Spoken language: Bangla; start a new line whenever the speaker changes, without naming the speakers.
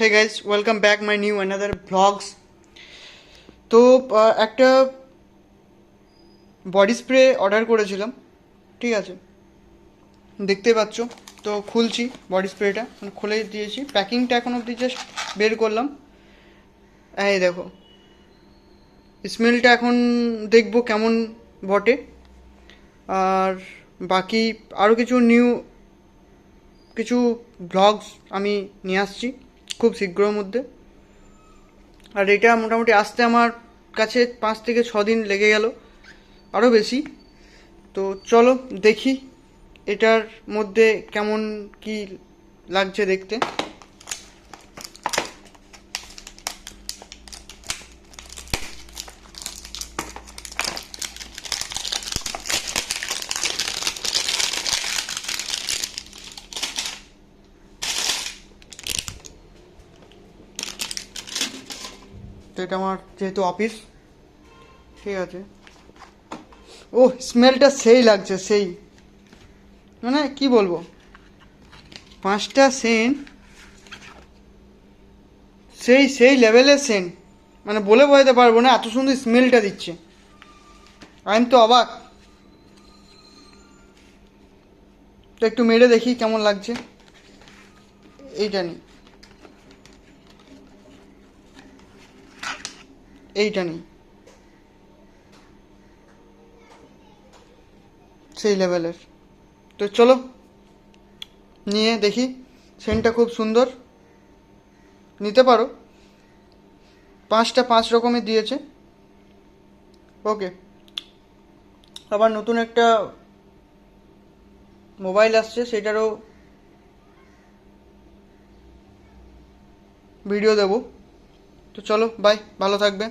Hey guys welcome back my new another blogs তো একটা বডি স্প্রে অর্ডার করেছিলাম, ঠিক আছে? দেখতে পাচ্ছ? তো খুলছি বডি স্প্রেটা মানে খুলে দিয়েছি। প্যাকিংটা এখন অবধি জাস্ট বের করলাম। এই দেখো স্মেলটা এখন দেখব কেমন বটে। আর বাকি আরও কিছু নিউ কিছু ব্লগস আমি নিয়ে আসছি। খুব শীঘ্রর মধ্যে। আর এটা মোটামুটি আসতে আমার কাছে পাঁচ থেকে ছ দিন লেগে গেল আরও বেশি। তো চলো দেখি এটার মধ্যে কেমন কি লাগছে দেখতে। তো এটা আমার যেহেতু অফিস ঠিক আছে। ও স্মেলটা সেই লাগছে, সেই। মানে কি বলব? পাঁচটা সেন্ট সেই সেই লেভেলের সেন্ট মানে বলে বোঝাতে পারব না, এত সুন্দর স্মেলটা দিচ্ছে। আমি তো অবাক। তো একটু মেরে দেখি কেমন লাগছে। এইটা নেই। এইটা নেই। সেই লেভেলের। তো চলো, নিয়ে দেখি সেন্টটা খুব সুন্দর। নিতে পারো। পাঁচটা পাঁচ রকমের দিয়েছে। ওকে। আবার নতুন একটা মোবাইল আসছে, সেটারও ভিডিও দেবো। তো চলো বাই ভালো থাকবে